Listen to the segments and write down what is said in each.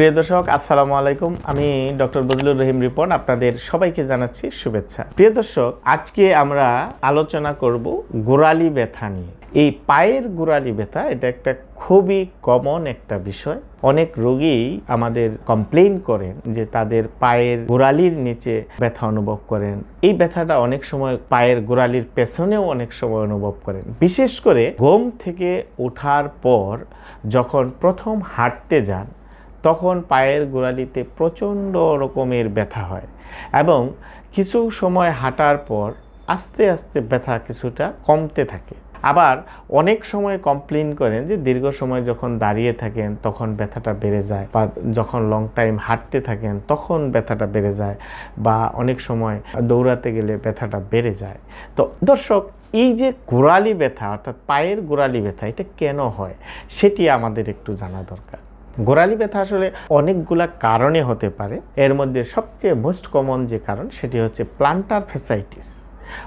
প্রিয় দর্শক, আসসালামু আলাইকুম। আমি ডক্টর বজলুর রহিম রিপন, আপনাদের সবাইকে জানাচ্ছি শুভেচ্ছা। প্রিয় দর্শক, আজকে আমরা আলোচনা করব গোড়ালি ব্যথা নিয়ে। এই পায়ের গোড়ালি ব্যথা, এটা একটা খুবই কমন একটা বিষয়। অনেক রোগী আমাদের কমপ্লেন করেন যে তাদের পায়ের গোড়ালির নিচে ব্যথা অনুভব করেন। এই ব্যথাটা অনেক সময় পায়ের গোড়ালির পেছনেও অনেক সময় অনুভব করেন। বিশেষ করে ঘুম থেকে ওঠার পর যখন প্রথম হাঁটতে যান তখন পায়ের গোড়ালিতে প্রচণ্ড রকমের ব্যথা হয় এবং কিছু সময় হাঁটার পর আস্তে আস্তে ব্যথা কিছুটা কমতে থাকে। আবার অনেক সময় কমপ্লেন করেন যে দীর্ঘ সময় যখন দাঁড়িয়ে থাকেন তখন ব্যথাটা বেড়ে যায় বা যখন লং টাইম হাঁটতে থাকেন তখন ব্যথাটা বেড়ে যায় বা অনেক সময় দৌড়াতে গেলে ব্যথাটা বেড়ে যায়। তো দর্শক, এই যে গোড়ালি ব্যথা অর্থাৎ পায়ের গোড়ালি ব্যথা এটা কেন হয় সেটি আমাদের একটু জানা দরকার। গোড়ালি ব্যথা আসলে অনেকগুলা কারণে হতে পারে। এর মধ্যে সবচেয়ে মোস্ট কমন যে কারণ সেটি হচ্ছে প্লান্টার ফেসাইটিস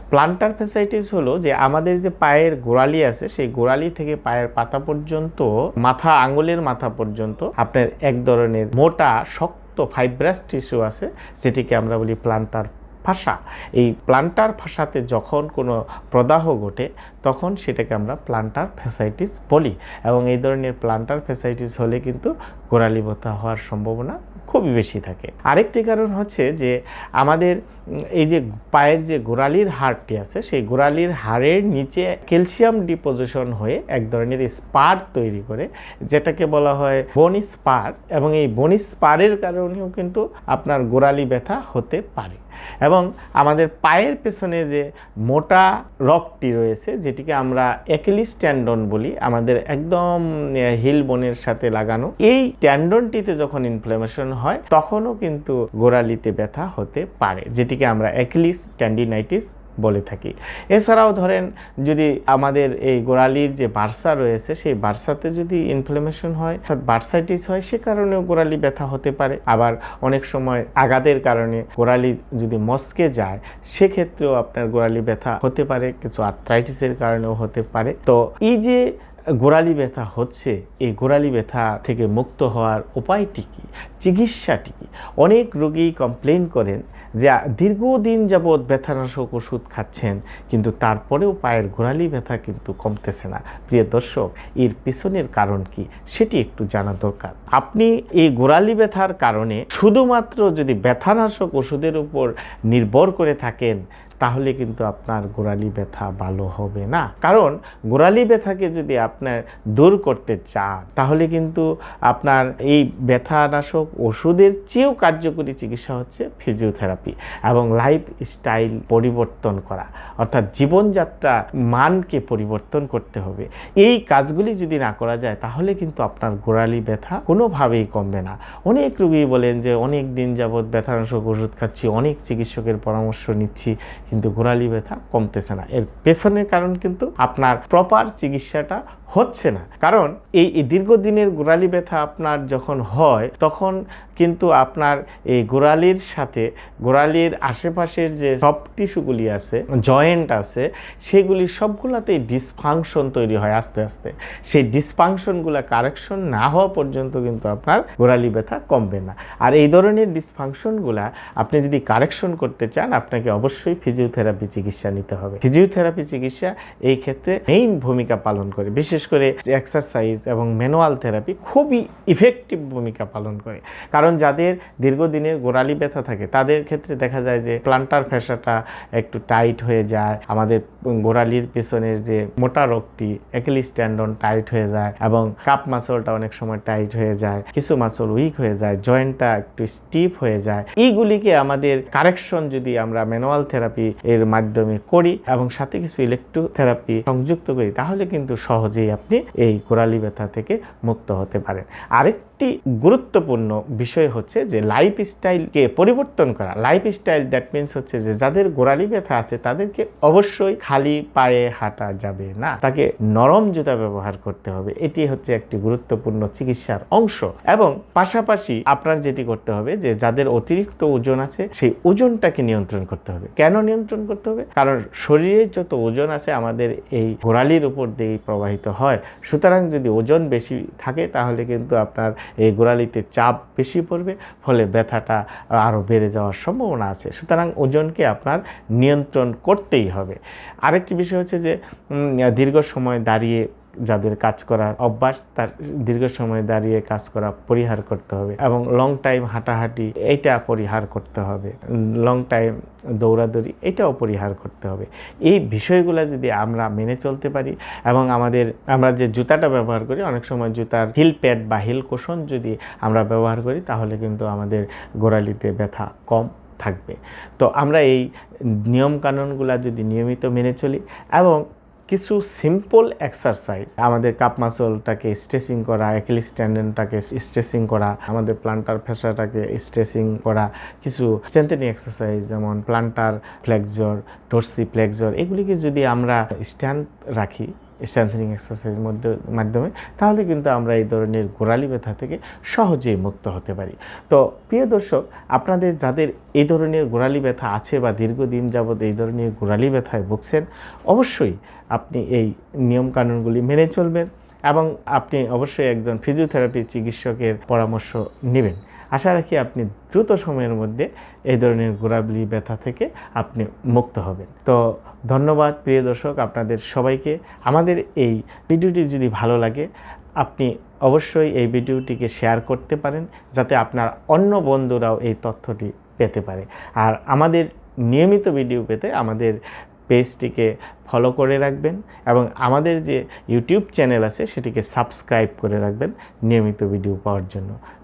প্লান্টার ফেসাইটিস হলো যে আমাদের যে পায়ের গোড়ালি আছে, সেই গোড়ালি থেকে পায়ের পাতা পর্যন্ত, মাথা আঙুলের মাথা পর্যন্ত আপনার এক ধরনের মোটা, শক্ত ফাইব্রাস টিস্যু আছে, যেটিকে আমরা বলি প্লান্টার ফাঁসা এই প্লান্টার ফাঁসাতে যখন কোনো প্রদাহ ঘটে, তখন সেটাকে আমরা প্লান্টার ফেসাইটিস বলি এবং এই ধরনের প্লান্টার ফেসাইটিস হলে কিন্তু গোড়ালি হওয়ার সম্ভাবনা খুবই বেশি থাকে। আরেকটি কারণ হচ্ছে যে আমাদের এই যে পায়ের যে গোড়ালির হাড়টি আছে, সেই গোড়ালির হাড়ের নিচে ক্যালসিয়াম ডিপোজিশন হয়ে এক ধরনের স্পার তৈরি করে, যেটাকে বলা হয় বনি স্পার এবং এই বনি স্পারের কারণেও কিন্তু আপনার গোড়ালি ব্যথা হতে পারে। এবং আমাদের পায়ের পেছনে যে মোটা রকটি রয়েছে, যেটিকে আমরা অ্যাকিলিস ট্যান্ডন বলি, আমাদের একদম হিল বোনের সাথে লাগানো, এই ট্যান্ডনটিতে যখন ইনফ্লামেশন হয়, তখনও কিন্তু গোড়ালিতে ব্যথা হতে পারে যেটিকে আমরা অ্যাকিলিস ট্যান্ডিনাইটিস বলে থাকি। এছাড়াও ধরেন, যদি আমাদের এই গোড়ালির যে বার্সা রয়েছে, সেই বার্সাতে যদি ইনফ্লামেশন হয়, অর্থাৎ বার্সাইটিস হয়, সে কারণেও গোড়ালি ব্যথা হতে পারে। আবার অনেক সময় আঘাতের কারণে গোড়ালি যদি মস্কে যায়, সেক্ষেত্রেও আপনার গোড়ালি ব্যথা হতে পারে, কিছু আর্থ্রাইটিসের কারণেও হতে পারে। তো এই যে গোড়ালি ব্যথা হচ্ছে, এই গোড়ালি ব্যথা থেকে মুক্ত হওয়ার উপায়টি কী? চিকিৎসাটি কী? অনেক রোগী কমপ্লেন করেন যে দীর্ঘদিন যাবৎ ব্যথানাশক ওষুধ খাচ্ছেন, কিন্তু তারপরেও পায়ের গোড়ালি ব্যথা কিন্তু কমতেছে না। প্রিয় দর্শক, এর পিছনের কারণ কি সেটি একটু জানা দরকার। আপনি এই গোড়ালি ব্যথার কারণে শুধুমাত্র যদি ব্যথানাশক ওষুধের উপর নির্ভর করে থাকেন তাহলে কিন্তু আপনার গোড়ালি ব্যথা ভালো হবে না। কারণ গোড়ালি ব্যথাকে যদি আপনার দূর করতে চান, তাহলে কিন্তু আপনার এই ব্যথানাশক ওষুধের চেয়েও কার্যকরী চিকিৎসা হচ্ছে ফিজিওথেরাপি এবং লাইফ স্টাইল পরিবর্তন করা। অর্থাৎ জীবনযাত্রা মানকে পরিবর্তন করতে হবে। এই কাজগুলি যদি না করা যায়, তাহলে কিন্তু আপনার গোড়ালি ব্যথা কোনোভাবেই কমবে না। অনেক রুগী বলেন যে, অনেক দিন যাবৎ ব্যথানাশক ওষুধ খাচ্ছি, অনেক চিকিৎসকের পরামর্শ নিচ্ছি কিন্তু গোড়ালি ব্যথা কমতেছে না। এর পেছনের কারণ কিন্তু আপনার প্রপার চিকিৎসাটা হচ্ছে না। কারণ এই দীর্ঘদিনের গোড়ালি ব্যথা আপনার যখন হয়, তখন কিন্তু আপনার এই গোড়ালির সাথে, গোড়ালির আশেপাশের যে সব টিস্যুগুলি আছে, জয়েন্ট আছে, সেগুলি সবগুলাতেই ডিসফাংশন তৈরি হয় আস্তে আস্তে। সেই ডিসফাংশনগুলো কারেকশন না হওয়া পর্যন্ত কিন্তু আপনার গোড়ালি ব্যথা কমবে না। আর এই ধরনের ডিসফাংশনগুলা আপনি যদি কারেকশন করতে চান, আপনাকে অবশ্যই ফিজিওথেরাপি চিকিৎসা নিতে হবে। ফিজিওথেরাপি চিকিৎসা এই ক্ষেত্রে মেইন ভূমিকা পালন করে। বিশেষ করে এক্সারসাইজ এবং ম্যানুয়াল থেরাপি খুবই ইফেক্টিভ ভূমিকা পালন করে। কারণ যাদের দীর্ঘদিনের গোড়ালি ব্যথা থাকে, তাদের ক্ষেত্রে দেখা যায় যে প্লান্টার ফ্যাসাটা একটু টাইট হয়ে যায়, আমাদের গোড়ালির পেছনের যে মোটা রোগটি অ্যাকিলিস টাইট হয়ে যায় এবং কাপ মাসলটা অনেক সময় টাইট হয়ে যায়, কিছু মাসল উইক হয়ে যায় জয়েন্টটা একটু স্টিফ হয়ে যায়। এইগুলিকে আমাদের কারেকশন যদি আমরা ম্যানুয়াল থেরাপি এর মাধ্যমে করি এবং সাথে কিছু ইলেকট্রো থেরাপি সংযুক্ত করি, তাহলে কিন্তু সহজেই আপনি এই গোড়ালি ব্যথা থেকে মুক্ত হতে পারেন। আরেকটি গুরুত্বপূর্ণ বিষয় হচ্ছে যে লাইফ স্টাইলকে পরিবর্তন করা। লাইফ স্টাইল দ্যাট মিনস হচ্ছে যে যাদের গোড়ালি ব্যথা আছে তাদেরকে অবশ্যই খালি পায়ে হাঁটা যাবে না। তাকে নরম জুতা ব্যবহার করতে হবে। এটি হচ্ছে একটি গুরুত্বপূর্ণ চিকিৎসার অংশ। এবং পাশাপাশি আপনার যেটি করতে হবে যে যাদের অতিরিক্ত ওজন আছে সেই ওজনটাকে নিয়ন্ত্রণ করতে হবে। কেন নিয়ন্ত্রণ করতে হবে? কারণ শরীরের যত ওজন আছে আমাদের এই গোড়ালির উপর দিয়েই প্রবাহিত হয়। সুতরাং যদি ওজন বেশি থাকে তাহলে কিন্তু আপনার এই গোড়ালিতে চাপ বেশি পড়বে, ফলে ব্যথাটা আরও বেড়ে যাওয়ার সম্ভাবনা আছে। সুতরাং ওজনকে আপনার নিয়ন্ত্রণ করতেই হবে। আরেকটি বিষয় হচ্ছে যে দীর্ঘ সময় দাঁড়িয়ে যাদের কাজ করার অভ্যাস, তার দীর্ঘ সময় দাঁড়িয়ে কাজ করা পরিহার করতে হবে এবং লং টাইম হাঁটাহাঁটি, এইটা পরিহার করতে হবে। লং টাইম দৌড়াদৌড়ি, এটাও পরিহার করতে হবে। এই বিষয়গুলো যদি আমরা মেনে চলতে পারি এবং আমাদের, আমরা যে জুতাটা ব্যবহার করি, অনেক সময় জুতার হিল প্যাড বা হিল কোশন যদি আমরা ব্যবহার করি, তাহলে কিন্তু আমাদের গোড়ালিতে ব্যথা কম থাকবে। তো আমরা এই নিয়মকানুনগুলো যদি নিয়মিত মেনে চলি এবং কিছু সিম্পল এক্সারসাইজ আমাদের কাপ মাসলটাকে স্ট্রেচিং করা অ্যাকিলিস স্ট্যান্ডেনটাকে স্ট্রেচিং করা, আমাদের প্লান্টার ফেসাটাকে স্ট্রেচিং করা, কিছু স্ট্রেন্থেনিং এক্সারসাইজ যেমন প্লান্টার ফ্লেক্সর টর্সি ফ্লেক্সর এগুলিকে যদি আমরা স্ট্যান্ড রাখি স্ট্রেন্থেনিং এক্সারসাইজের মধ্যে, মাধ্যমে, তাহলে কিন্তু আমরা এই ধরনের গোড়ালি ব্যথা থেকে সহজেই মুক্ত হতে পারি। তো প্রিয় দর্শক, আপনাদের যাদের এই ধরনের গোড়ালি ব্যথা আছে বা দীর্ঘদিন যাবৎ এই ধরনের গোড়ালি ব্যথায় ভুগছেন, অবশ্যই আপনি এই নিয়মকানুনগুলি মেনে চলবেন এবং আপনি অবশ্যই একজন ফিজিওথেরাপি চিকিৎসকের পরামর্শ নেবেন। আশা রাখি আপনি দ্রুত সময়ের মধ্যে এই ধরনের গোড়ালি ব্যথা থেকে আপনি মুক্ত হবেন। তো ধন্যবাদ প্রিয় দর্শক, আপনাদের সবাইকে। আমাদের এই ভিডিওটি যদি ভালো লাগে, আপনি অবশ্যই এই ভিডিওটিকে শেয়ার করতে পারেন, যাতে আপনার অন্য বন্ধুরাও এই তথ্যটি পেতে পারে। আর আমাদের নিয়মিত ভিডিও পেতে আমাদের পেজটিকে ফলো করে রাখবেন এবং আমাদের যে ইউটিউব চ্যানেল আছে, সেটিকে সাবস্ক্রাইব করে রাখবেন নিয়মিত ভিডিও পাওয়ার জন্য।